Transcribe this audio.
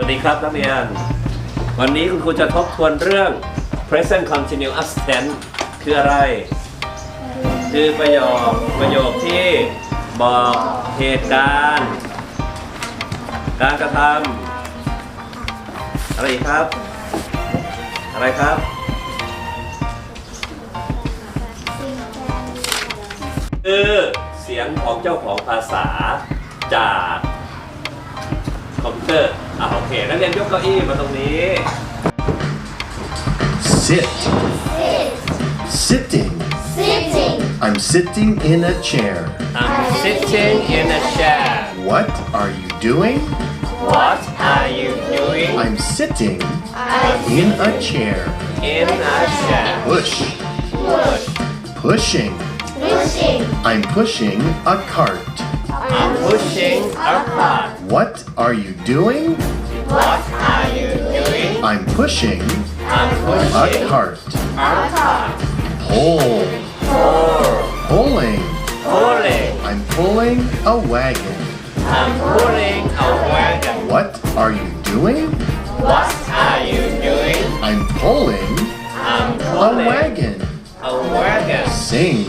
สวัสดีครับนักเรียน วันนี้คุณครูจะทบทวนเรื่อง present continuous tense คืออะไร คือประโยคประโยคที่บอกเหตุการณ์ การกระทำอะไรอีกครับ อะไรครับ คือเสียงของเจ้าของภาษาจากคอมพิวเตอร์ อ่ะโอเคนักเรียนยกเก้าอี้มาตรงนี้ Sit. Sitting. Sitting. I'm sitting in a chair. I'm sitting in a chair What are you doing? What are you doing I'm sitting in a chair. in a chair Push. Push Pushing. Pushing. I'm pushing a cart. I'm pushing a cart What are you doing? What are you doing I'm pushing I'm a cart. a cart Pull. Pull Pulling. Pulling I'm pulling a wagon. I'm pulling a wagon What are you doing? What are you doing I'm pulling I'm a wagon. a wagon Sing.